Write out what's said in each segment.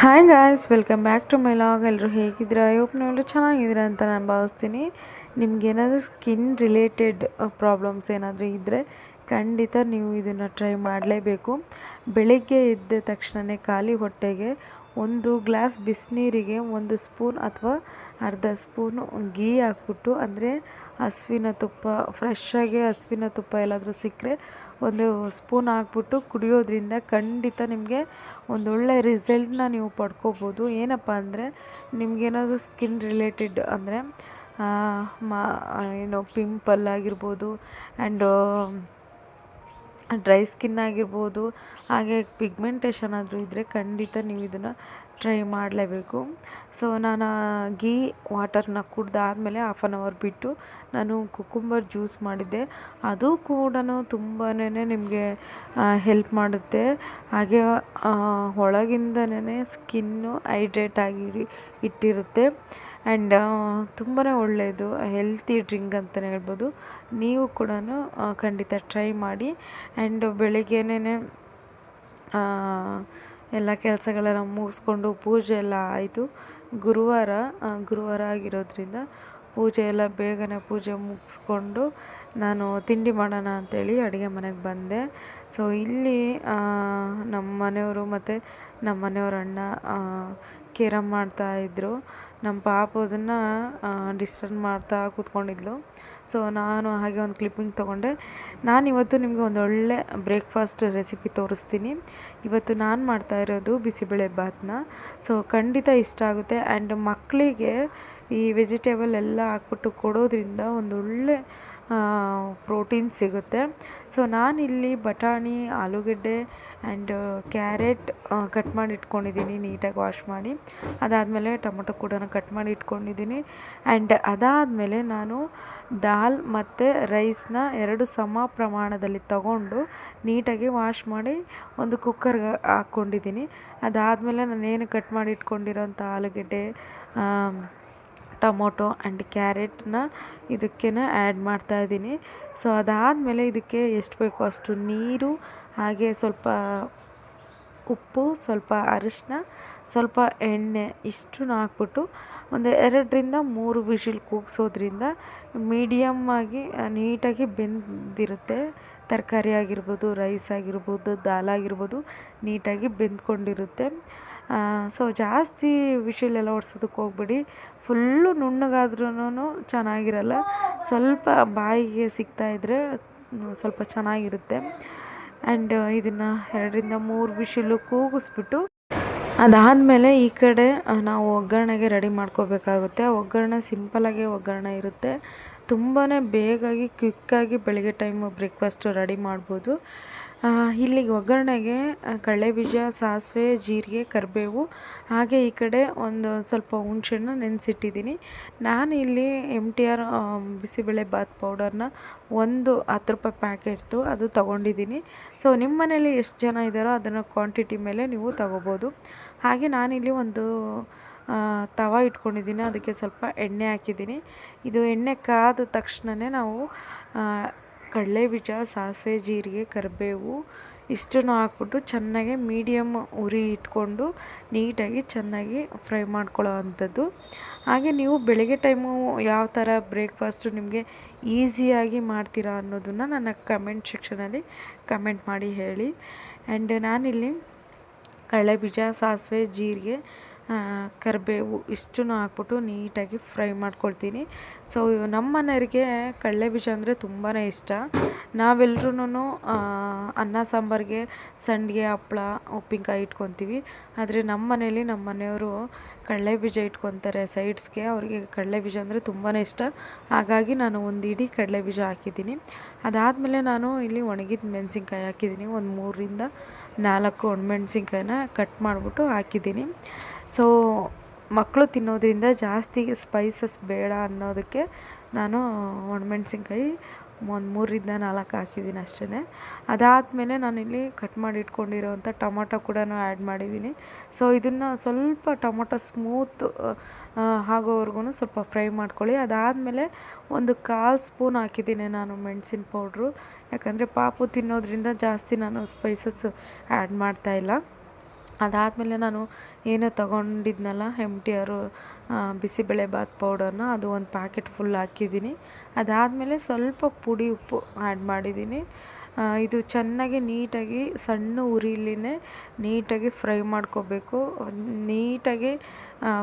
Hi guys welcome back to my vlog ಎಲ್ಲರೂ ಹೇಗಿದ್ದೀರಾ? ಎಲ್ಲರೂ ಚೆನ್ನಾಗಿದ್ದೀರಾ ಅಂತ ನಾನು ಭಾವಿಸ್ತೀನಿ. ನಿಮಗೇನಾದರೂ ಸ್ಕಿನ್ ರಿಲೇಟೆಡ್ ಪ್ರಾಬ್ಲಮ್ಸ್ ಏನಾದರೂ ಇದ್ದರೆ ಖಂಡಿತ ನೀವು ಇದನ್ನು ಟ್ರೈ ಮಾಡಲೇಬೇಕು. ಬೆಳಗ್ಗೆ ಎದ್ದ ತಕ್ಷಣವೇ ಖಾಲಿ ಹೊಟ್ಟೆಗೆ ಒಂದು ಗ್ಲಾಸ್ ಬಿಸಿನೀರಿಗೆ ಒಂದು ಸ್ಪೂನ್ ಅಥವಾ ಅರ್ಧ ಸ್ಪೂನು ಘೀ ಹಾಕ್ಬಿಟ್ಟು, ಅಂದರೆ ಹಸುವಿನ ತುಪ್ಪ ಫ್ರೆಶ್ಶಾಗಿ ಹಸುವಿನ ತುಪ್ಪ ಎಲ್ಲಾದರೂ ಸಿಕ್ಕರೆ ಒಂದು ಸ್ಪೂನ್ ಹಾಕ್ಬಿಟ್ಟು ಕುಡಿಯೋದ್ರಿಂದ ಖಂಡಿತ ನಿಮಗೆ ಒಂದೊಳ್ಳೆ ರಿಸಲ್ಟ್ನ ನೀವು ಪಡ್ಕೋಬೋದು. ಏನಪ್ಪ ಅಂದರೆ ನಿಮಗೇನಾದರೂ ಸ್ಕಿನ್ ರಿಲೇಟೆಡ್ ಅಂದರೆ ಮಾ, ಏನು ಪಿಂಪಲ್ ಆಗಿರ್ಬೋದು ಆ್ಯಂಡ್ ಡ್ರೈ ಸ್ಕಿನ್ ಆಗಿರ್ಬೋದು, ಹಾಗೆ ಪಿಗ್ಮೆಂಟೇಷನ್ ಆದರೂ ಇದ್ದರೆ ಖಂಡಿತ ನೀವು ಇದನ್ನು ಟ್ರೈ ಮಾಡಲೇಬೇಕು. ಸೊ, ನಾನು ಗೀ ವಾಟರ್ನ ಕುಡ್ದಾದಮೇಲೆ ಹಾಫ್ ಆನ್ ಅವರ್ ಬಿಟ್ಟು ನಾನು ಕುಕುಂಬರ್ ಜ್ಯೂಸ್ ಮಾಡಿದ್ದೆ. ಅದು ಕೂಡ ತುಂಬಾ ನಿಮಗೆ ಹೆಲ್ಪ್ ಮಾಡುತ್ತೆ. ಹಾಗೆ ಒಳಗಿಂದನೇ ಸ್ಕಿನ್ನು ಹೈಡ್ರೇಟ್ ಆಗಿ ಇಟ್ಟಿರುತ್ತೆ. ಆ್ಯಂಡ್ ತುಂಬಾ ಒಳ್ಳೆಯದು ಹೆಲ್ತಿ ಡ್ರಿಂಕ್ ಅಂತಲೇ ಹೇಳ್ಬೋದು. ನೀವು ಕೂಡ ಖಂಡಿತ ಟ್ರೈ ಮಾಡಿ. ಆ್ಯಂಡ್ ಬೆಳಿಗ್ಗೆನೇ ಎಲ್ಲ ಕೆಲಸಗಳೆಲ್ಲ ಮುಗಿಸ್ಕೊಂಡು ಪೂಜೆ ಎಲ್ಲ ಆಯಿತು. ಗುರುವಾರ ಗುರುವಾರ ಆಗಿರೋದ್ರಿಂದ ಪೂಜೆ ಎಲ್ಲ ಬೇಗನೆ ಪೂಜೆ ಮುಗಿಸ್ಕೊಂಡು ನಾನು ತಿಂಡಿ ಮಾಡೋಣ ಅಂಥೇಳಿ ಅಡುಗೆ ಮನೆಗೆ ಬಂದೆ. ಸೊ ಇಲ್ಲಿ ನಮ್ಮ ಮನೆಯವರು ಮತ್ತು ನಮ್ಮ ಮನೆಯವ್ರ ಅಣ್ಣ ಮಾಡ್ತಾ ಮಾಡ್ತಾಯಿದ್ರು ನಮ್ಮ ಪಾಪು ಅದನ್ನು ಡಿಸ್ಟರ್ಬ್ ಮಾಡ್ತಾ ಕೂತ್ಕೊಂಡಿದ್ಲು. ಸೊ ನಾನು ಹಾಗೆ ಒಂದು ಕ್ಲಿಪ್ಪಿಂಗ್ ತೊಗೊಂಡೆ. ನಾನು ಇವತ್ತು ನಿಮಗೆ ಒಂದು ಒಳ್ಳೆ ಬ್ರೇಕ್ಫಾಸ್ಟ್ ರೆಸಿಪಿ ತೋರಿಸ್ತೀನಿ. ಇವತ್ತು ನಾನು ಮಾಡ್ತಾ ಇರೋದು ಬಿಸಿಬೇಳೆ ಭಾತ್ನ ಸೊ ಖಂಡಿತ ಇಷ್ಟ ಆಗುತ್ತೆ. ಆ್ಯಂಡ್ ಮಕ್ಕಳಿಗೆ ಈ ವೆಜಿಟೇಬಲ್ ಎಲ್ಲ ಹಾಕ್ಬಿಟ್ಟು ಕೊಡೋದ್ರಿಂದ ಒಳ್ಳೆ ಪ್ರೋಟೀನ್ ಸಿಗುತ್ತೆ. ಸೊ ನಾನಿಲ್ಲಿ ಬಟಾಣಿ, ಆಲೂಗಡ್ಡೆ ಆ್ಯಂಡ್ ಕ್ಯಾರೆಟ್ ಕಟ್ ಮಾಡಿ ಇಟ್ಕೊಂಡಿದ್ದೀನಿ ನೀಟಾಗಿ ವಾಶ್ ಮಾಡಿ. ಅದಾದಮೇಲೆ ಟೊಮೊಟೊ ಕೂಡ ಕಟ್ ಮಾಡಿ ಇಟ್ಕೊಂಡಿದ್ದೀನಿ ಆ್ಯಂಡ್ ಅದಾದಮೇಲೆ ನಾನು ದಾಲ್ ಮತ್ತು ರೈಸ್ನ ಎರಡು ಸಮ ಪ್ರಮಾಣದಲ್ಲಿ ತಗೊಂಡು ನೀಟಾಗಿ ವಾಶ್ ಮಾಡಿ ಒಂದು ಕುಕ್ಕರ್ಗೆ ಹಾಕ್ಕೊಂಡಿದ್ದೀನಿ. ಅದಾದಮೇಲೆ ನಾನೇನು ಕಟ್ ಮಾಡಿ ಇಟ್ಕೊಂಡಿರೋಂಥ ಆಲೂಗೆಡ್ಡೆ ಟೊಮೊಟೊ ಆ್ಯಂಡ್ ಕ್ಯಾರೆಟ್ನ ಇದಕ್ಕೆ ಆ್ಯಡ್ ಮಾಡ್ತಾಯಿದ್ದೀನಿ ಸೊ, ಅದಾದಮೇಲೆ ಇದಕ್ಕೆ ಎಷ್ಟು ಬೇಕೋ ಅಷ್ಟು ನೀರು, ಹಾಗೆ ಸ್ವಲ್ಪ ಉಪ್ಪು, ಸ್ವಲ್ಪ ಅರಿಶಿನ ಸ್ವಲ್ಪ ಎಣ್ಣೆ ಇಷ್ಟನ್ನು ಹಾಕ್ಬಿಟ್ಟು ಒಂದು ಎರಡರಿಂದ ಮೂರು ವಿಷಿಲ್ ಕೂಗಿಸೋದ್ರಿಂದ ಮೀಡಿಯಮ್ಮಾಗಿ ನೀಟಾಗಿ ಬೆಂದಿರುತ್ತೆ. ತರಕಾರಿ ಆಗಿರ್ಬೋದು, ರೈಸ್ ಆಗಿರ್ಬೋದು, ದಾಲ್ ಆಗಿರ್ಬೋದು, ನೀಟಾಗಿ ಬೆಂದ್ಕೊಂಡಿರುತ್ತೆ. ಸೊ ಜಾಸ್ತಿ ವಿಷಿಲೆಲ್ಲ ಒಡ್ಸೋದಕ್ಕೆ ಹೋಗ್ಬೇಡಿ. ಫುಲ್ಲು ನುಣ್ಣಗಾದ್ರೂ ಚೆನ್ನಾಗಿರಲ್ಲ. ಸ್ವಲ್ಪ ಬಾಯಿಗೆ ಸಿಗ್ತಾ ಇದ್ದರೆ ಸ್ವಲ್ಪ ಚೆನ್ನಾಗಿರುತ್ತೆ. ಆ್ಯಂಡ್ ಇದನ್ನು ಎರಡರಿಂದ ಮೂರು ವಿಷಿಲು ಕೂಗಿಸ್ಬಿಟ್ಟು ಅದಾದಮೇಲೆ ಈ ಕಡೆ ನಾವು ಒಗ್ಗರಣೆಗೆ ರೆಡಿ ಮಾಡ್ಕೋಬೇಕಾಗುತ್ತೆ. ಒಗ್ಗರಣೆ ಸಿಂಪಲಾಗಿ ಒಗ್ಗರಣೆ ಇರುತ್ತೆ. ತುಂಬಾ ಬೇಗಾಗಿ ಕ್ವಿಕ್ಕಾಗಿ ಬೆಳಗ್ಗೆ ಟೈಮು ಬ್ರೇಕ್ಫಾಸ್ಟು ರೆಡಿ ಮಾಡ್ಬೋದು. ಇಲ್ಲಿಗೆ ಒಗ್ಗರಣೆಗೆ ಕಡಲೆಬೀಜ ಸಾಸಿವೆ, ಜೀರಿಗೆ, ಕರಿಬೇವು, ಹಾಗೆ ಈ ಕಡೆ ಒಂದು ಸ್ವಲ್ಪ ಹುಣ್ಸೆಹಣ್ಣು ನೆನೆಸಿಟ್ಟಿದ್ದೀನಿ. ನಾನು ಇಲ್ಲಿ M T R bisibele bath ಪೌಡರ್ನ ಒಂದು ಹತ್ತು ರೂಪಾಯಿ ಪ್ಯಾಕೆಟ್ದು ಅದು ತೊಗೊಂಡಿದ್ದೀನಿ. ಸೊ, ನಿಮ್ಮ ಮನೇಲಿ ಎಷ್ಟು ಜನ ಇದ್ದಾರೋ ಅದನ್ನು ಕ್ವಾಂಟಿಟಿ ಮೇಲೆ ನೀವು ತಗೋಬೋದು. ಹಾಗೆ ನಾನಿಲ್ಲಿ ಒಂದು ತವ ಇಟ್ಕೊಂಡಿದ್ದೀನಿ. ಅದಕ್ಕೆ ಸ್ವಲ್ಪ ಎಣ್ಣೆ ಹಾಕಿದ್ದೀನಿ. ಇದು ಎಣ್ಣೆ ಕಾದ ತಕ್ಷಣವೇ ನಾವು ಕಡಲೆಬೀಜ ಸಾಸಿವೆ, ಜೀರಿಗೆ, ಕರಿಬೇವು ಇಷ್ಟನ್ನು ಹಾಕ್ಬಿಟ್ಟು ಚೆನ್ನಾಗಿ ಮೀಡಿಯಮ್ ಉರಿ ಇಟ್ಕೊಂಡು ನೀಟಾಗಿ ಚೆನ್ನಾಗಿ ಫ್ರೈ ಮಾಡ್ಕೊಳ್ಳೋ ಅಂಥದ್ದು. ಹಾಗೆ ನೀವು ಬೆಳಗ್ಗೆ ಟೈಮು ಯಾವ ಥರ ಬ್ರೇಕ್ಫಾಸ್ಟು ನಿಮಗೆ ಈಸಿಯಾಗಿ ಮಾಡ್ತೀರಾ ಅನ್ನೋದನ್ನು ನನ್ನ ಕಮೆಂಟ್ ಸೆಕ್ಷನಲ್ಲಿ ಕಮೆಂಟ್ ಮಾಡಿ ಹೇಳಿ. ಆ್ಯಂಡ್ ನಾನಿಲ್ಲಿ ಕಡಲೆಬೀಜ ಸಾಸಿವೆ, ಜೀರಿಗೆ ಕರಿಬೇವು ಇಷ್ಟನ್ನು ಹಾಕ್ಬಿಟ್ಟು ನೀಟಾಗಿ ಫ್ರೈ ಮಾಡ್ಕೊಳ್ತೀನಿ. ಸೊ ನಮ್ಮ ಮನೆಯವರಿಗೆ ಕಡಲೆಬೀಜ ಅಂದರೆ ತುಂಬಾ ಇಷ್ಟ. ನಾವೆಲ್ಲರೂ ಅನ್ನ ಸಾಂಬಾರಿಗೆ ಸಂಡಿಗೆ, ಹಪ್ಳ, ಉಪ್ಪಿನಕಾಯಿ ಇಟ್ಕೊತೀವಿ. ಆದರೆ ನಮ್ಮ ಮನೇಲಿ ನಮ್ಮ ಮನೆಯವರು ಕಡಲೆಬೀಜ ಇಟ್ಕೊತಾರೆ ಸೈಡ್ಸ್ಗೆ. ಅವರಿಗೆ ಕಡಲೆಬೀಜ ಅಂದರೆ ತುಂಬಾ ಇಷ್ಟ. ಹಾಗಾಗಿ ನಾನು ಒಂದು ಇಡೀ ಕಡಲೆಬೀಜ ಹಾಕಿದ್ದೀನಿ. ಅದಾದಮೇಲೆ ನಾನು ಇಲ್ಲಿ ಒಣಗಿದ ಮೆಣಸಿನ್ಕಾಯಿ ಹಾಕಿದ್ದೀನಿ. ಒಂದು ಮೂರರಿಂದ ನಾಲ್ಕು ಒಣಮೆಣಸಿನ್ಕಾಯಿನ ಕಟ್ ಮಾಡಿಬಿಟ್ಟು ಹಾಕಿದ್ದೀನಿ. ಸೊ ಮಕ್ಕಳು ತಿನ್ನೋದ್ರಿಂದ ಜಾಸ್ತಿ ಸ್ಪೈಸಸ್ ಬೇಡ ಅನ್ನೋದಕ್ಕೆ ನಾನು, ಒಣಮೆಣ್ಸಿನ್ಕಾಯಿ ಒಂದು ಮೂರರಿಂದ ನಾಲ್ಕು ಹಾಕಿದ್ದೀನಿ ಅಷ್ಟೇ ಅದಾದಮೇಲೆ ನಾನಿಲ್ಲಿ ಕಟ್ ಮಾಡಿ ಇಟ್ಕೊಂಡಿರೋವಂಥ ಟೊಮೊಟೊ ಕೂಡ ಆ್ಯಡ್ ಮಾಡಿದ್ದೀನಿ ಸೊ ಇದನ್ನು ಸ್ವಲ್ಪ ಟೊಮೊಟೊ ಸ್ಮೂತ್ ಆಗೋವರೆಗೂ ಸ್ವಲ್ಪ ಫ್ರೈ ಮಾಡ್ಕೊಳ್ಳಿ. ಅದಾದಮೇಲೆ ಒಂದು ಕಾಲು ಸ್ಪೂನ್ ಹಾಕಿದ್ದೀನಿ ನಾನು ಮೆಣಸಿನ ಪೌಡ್ರು ಯಾಕಂದರೆ ಪಾಪು ತಿನ್ನೋದ್ರಿಂದ ಜಾಸ್ತಿ ನಾನು ಸ್ಪೈಸಸ್ ಆ್ಯಡ್ ಮಾಡ್ತಾಯಿಲ್ಲ ಅದಾದಮೇಲೆ ನಾನು ಏನು ತಗೊಂಡಿದ್ನಲ್ಲ ಎಂ ಟಿ ಆರು ಬಿಸಿಬೇಳೆ ಬಾತ್ ಪೌಡರ್ನ ಅದು ಒಂದು ಪ್ಯಾಕೆಟ್ ಫುಲ್ ಹಾಕಿದ್ದೀನಿ. ಅದಾದಮೇಲೆ ಸ್ವಲ್ಪ ಪುಡಿ ಉಪ್ಪು ಆ್ಯಡ್ ಮಾಡಿದ್ದೀನಿ. ಇದು ಚೆನ್ನಾಗಿ ನೀಟಾಗಿ ಸಣ್ಣ ಉರಿಲಿನೇ ನೀಟಾಗಿ ಫ್ರೈ ಮಾಡ್ಕೋಬೇಕು. ನೀಟಾಗಿ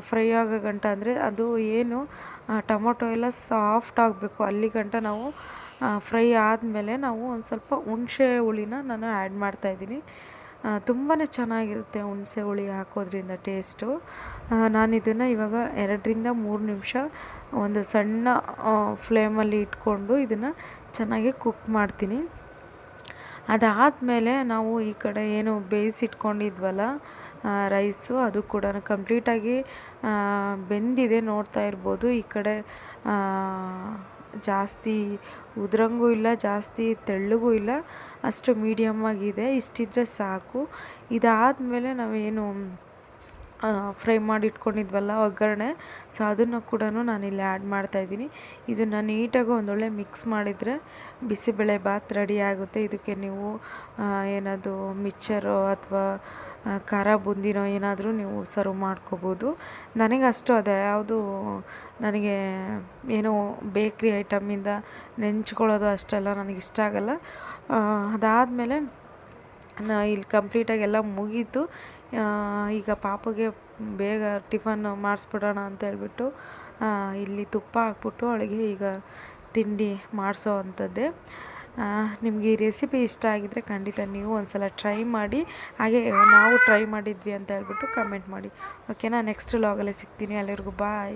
ಫ್ರೈ ಆಗೋ ಗಂಟ ಅಂದರೆ ಅದು ಏನು ಟೊಮೊಟೊ ಎಲ್ಲ ಸಾಫ್ಟ್ ಆಗಬೇಕು. ಅಲ್ಲಿ ಗಂಟ ನಾವು ಫ್ರೈ ಆದಮೇಲೆ ನಾವು ಒಂದು ಸ್ವಲ್ಪ ಹುಣಸೆ ಹುಳಿನ ನಾನು ಆ್ಯಡ್ ಮಾಡ್ತಾಯಿದ್ದೀನಿ ತುಂಬಾ ಚೆನ್ನಾಗಿರುತ್ತೆ ಹುಣಸೆ ಹುಳಿ ಹಾಕೋದ್ರಿಂದ ಟೇಸ್ಟು. ನಾನು ಇದನ್ನು ಇವಾಗ ಎರಡರಿಂದ ಮೂರು ನಿಮಿಷ ಒಂದು ಸಣ್ಣ ಫ್ಲೇಮಲ್ಲಿ ಇಟ್ಕೊಂಡು ಇದನ್ನು ಚೆನ್ನಾಗಿ ಕುಕ್ ಮಾಡ್ತೀನಿ. ಅದಾದಮೇಲೆ ನಾವು ಈ ಕಡೆ ಏನು ಬೇಯಿಸಿಟ್ಕೊಂಡಿದ್ವಲ್ಲ ರೈಸು, ಅದು ಕೂಡ ಕಂಪ್ಲೀಟಾಗಿ ಬೆಂದಿದೆ, ನೋಡ್ತಾ ಇರ್ಬೋದು. ಈ ಕಡೆ ಜಾಸ್ತಿ ಉದ್ರಂಗೂ ಇಲ್ಲ, ಜಾಸ್ತಿ ತೆಳ್ಳಗೂ ಇಲ್ಲ. ಅಷ್ಟು ಮೀಡಿಯಮ್ ಆಗಿದೆ. ಇಷ್ಟಿದ್ರೆ ಸಾಕು. ಇದಾದಮೇಲೆ ನಾವೇನು ಫ್ರೈ ಮಾಡಿ ಇಟ್ಕೊಂಡಿದ್ವಲ್ಲ ಒಗ್ಗರಣೆ ಸೊ ಅದನ್ನು ಕೂಡ ನಾನಿಲ್ಲಿ ಆ್ಯಡ್ ಮಾಡ್ತಾಯಿದ್ದೀನಿ ಇದನ್ನು ನೀಟಾಗಿ ಒಂದೊಳ್ಳೆ ಮಿಕ್ಸ್ ಮಾಡಿದರೆ ಬಿಸಿಬೇಳೆ ಬಾತ್ ರೆಡಿ ಆಗುತ್ತೆ. ಇದಕ್ಕೆ ನೀವು ಏನದು ಮಿಕ್ಚರು ಅಥವಾ ಖಾರ ಬುಂದಿನೋ ಏನಾದರೂ ನೀವು ಸರ್ವ್ ಮಾಡ್ಕೋಬೋದು. ನನಗೆ ಅಷ್ಟು ಅದು, ಯಾವುದು ನನಗೆ ಏನೋ ಬೇಕ್ರಿ ಐಟಮಿಂದ ನೆಂಚ್ಕೊಳ್ಳೋದು ಅಷ್ಟೆಲ್ಲ ನನಗೆ ಇಷ್ಟ ಆಗಲ್ಲ. ಅದಾದಮೇಲೆ ನಾ, ಇಲ್ಲಿ ಕಂಪ್ಲೀಟಾಗಿ ಎಲ್ಲ ಮುಗೀತು. ಈಗ ಪಾಪಗೆ ಬೇಗ ಟಿಫನ್ ಮಾಡಿಸ್ಬಿಡೋಣ ಅಂತ ಹೇಳ್ಬಿಟ್ಟು ಇಲ್ಲಿ ತುಪ್ಪ ಹಾಕ್ಬಿಟ್ಟು ಅವಳಿಗೆ ಈಗ ತಿಂಡಿ ಮಾಡಿಸೋ ಅಂಥದ್ದೇ. ನಿಮಗೆ ಈ ರೆಸಿಪಿ ಇಷ್ಟ ಆಗಿದ್ದರೆ ಖಂಡಿತ ನೀವು ಒಂದ್ಸಲ ಟ್ರೈ ಮಾಡಿ, ಹಾಗೆ ನಾವು ಟ್ರೈ ಮಾಡಿದ್ವಿ ಅಂತ ಹೇಳ್ಬಿಟ್ಟು ಕಮೆಂಟ್ ಮಾಡಿ. ಓಕೆನಾ ನೆಕ್ಸ್ಟ್ ಲಾಗಲ್ಲೇ ಸಿಗ್ತೀನಿ. ಅಲ್ಲಿವರೆಗೂ ಬಾಯ್